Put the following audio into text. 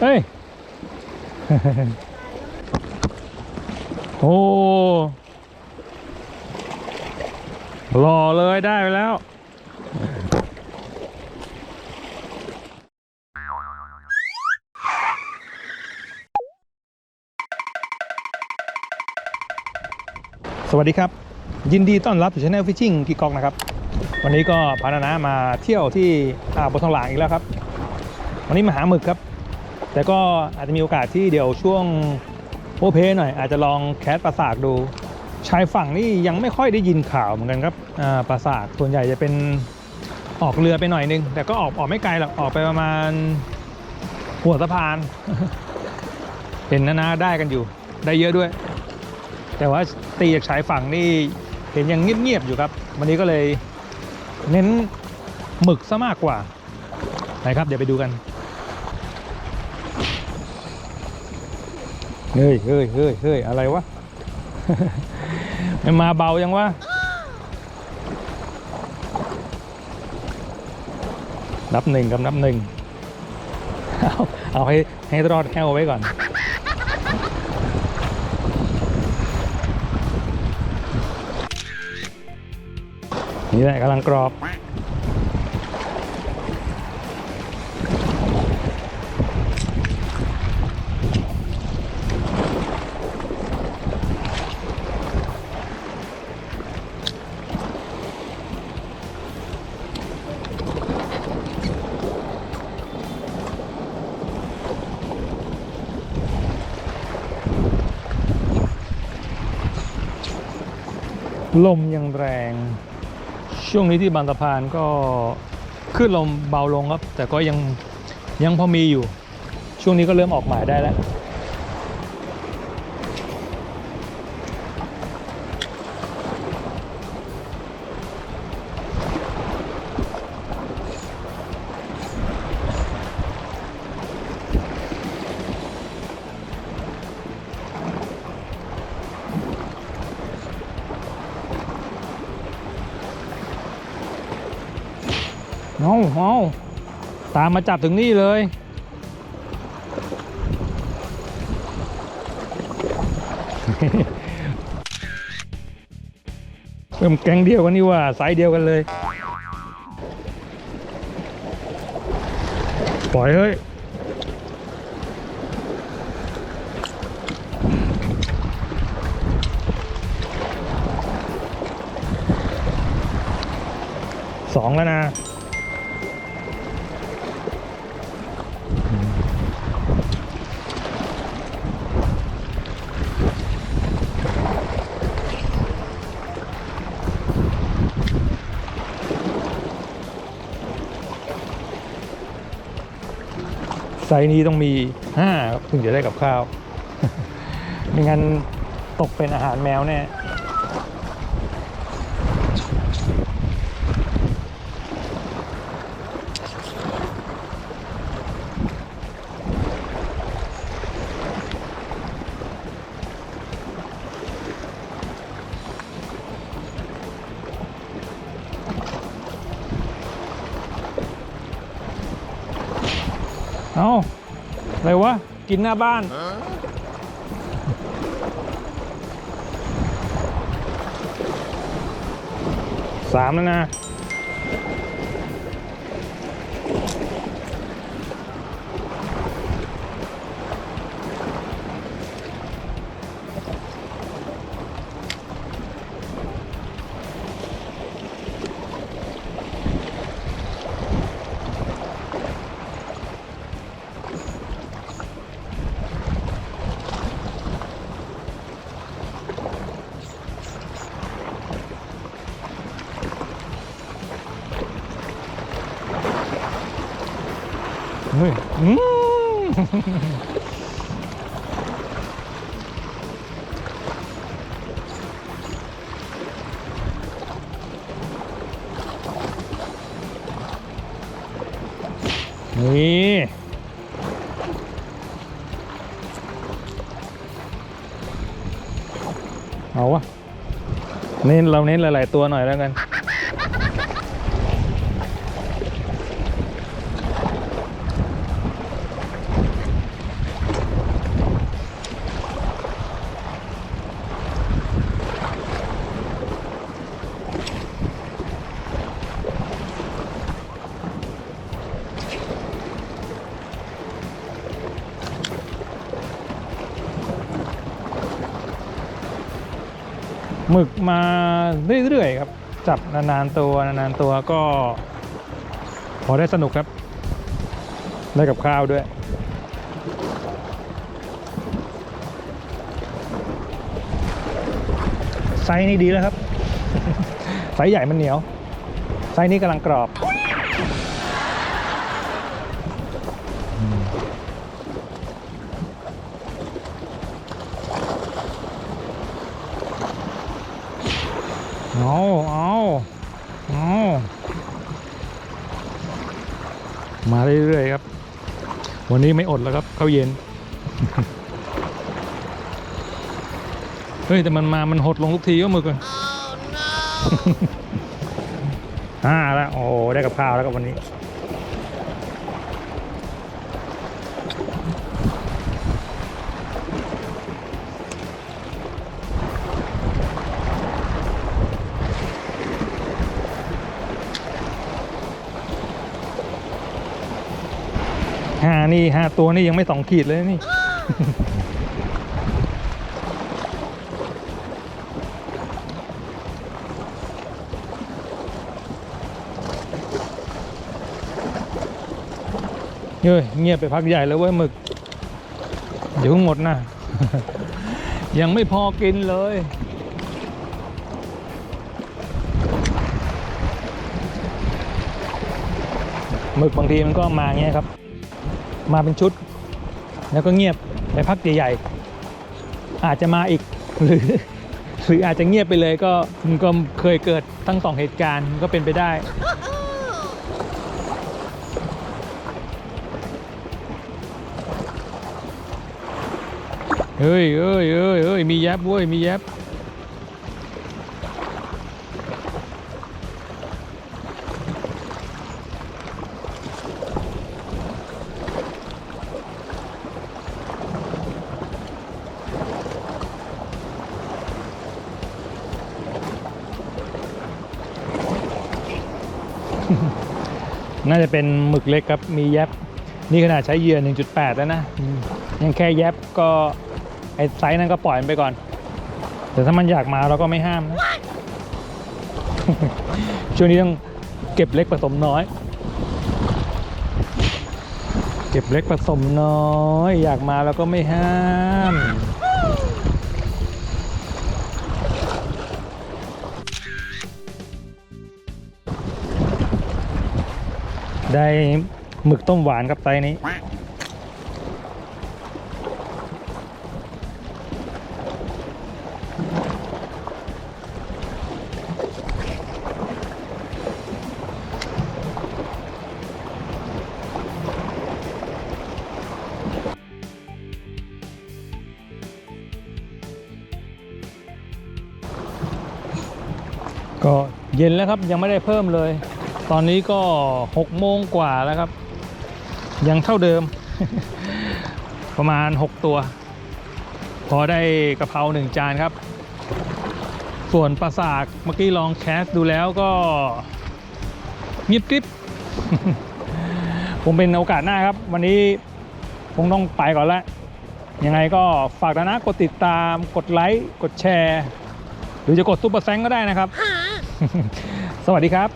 เฮ้ย โอ้หล่อเลยได้ไปแล้ว สวัสดีครับ ยินดีต้อนรับสู่ช anel Fishing พี่กอกนะครับ วันนี้ก็พานานะมาเที่ยวที่อ่าวบนทองหลางอีกแล้วครับ วันนี้มาหาหมึกครับ แต่ก็อาจจะมีโอกาสที่เดี๋ยวช่วงโอเพหน่อย อาจจะลองแคสปลาสากดู ชายฝั่งนี่ยังไม่ค่อยได้ยินข่าวเหมือนกันครับปลาสากส่วนใหญ่จะเป็นออกเรือไปหน่อยนึง แต่ก็ออกออกไม่ไกลหรอกออกไปประมาณหัวสะพาน เห็นนะนะได้กันอยู่ได้เยอะด้วย แต่ว่าตีจากชายฝั่งนี่เห็นยังเงียบๆอยู่ครับ วันนี้ก็เลยเน้นหมึกซะมากกว่านะครับ เดี๋ยวไปดูกัน เฮ้ยเฮ้ยเฮ้ยเฮ้ยอะไรวะ มันมาเบายังวะ นับหนึ่งกับนับหนึ่ง เอาเอาให้ให้รอดแค่ไว้ก่อน นี่แหละกำลังกรอบ ลมยังแรง ช่วงนี้ที่บางสะพานก็ขึ้นลมเบาลงครับ แต่ก็ยังยังพอมีอยู่ ช่วงนี้ก็เริ่มออกหมายได้แล้ว เอาเอาตามมาจับถึงนี่เลยเป็นแก๊งเดียวกันนี่ว่าสายเดียวกันเลย ปล่อยเฮ้ยสองแล้วนะ ไซส์นี้ต้องมีห้าครับถึงจะได้กับข้าว ไม่งั้นตกเป็นอาหารแมวแน่ เอาอะไรวะ กินหน้าบ้านสามแล้วนะ เฮ้ยอืนี่เอาวะเน้นเราเน้นหลาย ๆ ตัวหน่อยแล้วกัน หมึกมาเรื่อยๆครับ จับนานๆตัวนานๆตัวก็ พอได้สนุกครับ ได้กับข้าวด้วยไซส์นี้ดีแล้วครับ ไซส์ใหญ่มันเหนียว ไซส์นี้กำลังกรอบ เอาเอาเอามาเรื่อยๆครับ วันนี้ไม่อดแล้วครับข้าวเย็น เฮ้ย แต่มันมา มันหดลงทุกทีก็มึกอะอ่าแล้วโอ้ได้กับข้าวแล้วกับวันนี้ ห้านี่ห้าตัวนี่ยังไม่สองขีดเลยนี่ เฮ้ยเงียบไปพักใหญ่แล้วเว้ยหมึก เดี๋ยวเพิ่งหมดนะ ยังไม่พอกินเลยหมึกบางทีมันก็มาเงี้ยครับ มาเป็นชุด แล้วก็เงียบไปพักใหญ่ๆอาจจะมาอีกหรือหรืออาจจะเงียบไปเลยก็มันก็เคยเกิดทั้งสองเหตุการณ์ก็เป็นไปได้ เฮ้ยเอ้ยเอ้ยเอ้ยมีแยบเว้ยมีแยบ น่าจะเป็นหมึกเล็กครับ มีแยบ นี่ขนาดใช้เหยื่อ 1.8 แล้วนะอืมยังแค่แยบก็ไอ้ไซส์นั้นก็ปล่อยมันไปก่อน แต่ถ้ามันอยากมาเราก็ไม่ห้ามนะ ช่วงนี้ต้องเก็บเล็กผสมน้อย เก็บเล็กผสมน้อย อยากมาเราก็ไม่ห้าม ได้หมึกต้มหวานครับไซนี้ ก็เย็นแล้วครับยังไม่ได้เพิ่มเลย ตอนนี้ก็6โมงกว่าแล้วครับ ยังเท่าเดิม ประมาณ 6 ตัว พอได้กะเพราหนึ่งจานครับ ส่วนปลาสากเมื่อกี้ลองแคสดูแล้วก็เงียบกริบผมเป็นโอกาสหน้าครับ วันนี้คงต้องไปก่อนละยังไงก็ฝากนะนะกดติดตามกดไลค์กดแชร์ หรือจะกดซุปเปอร์แซงก็ได้นะครับ สวัสดีครับ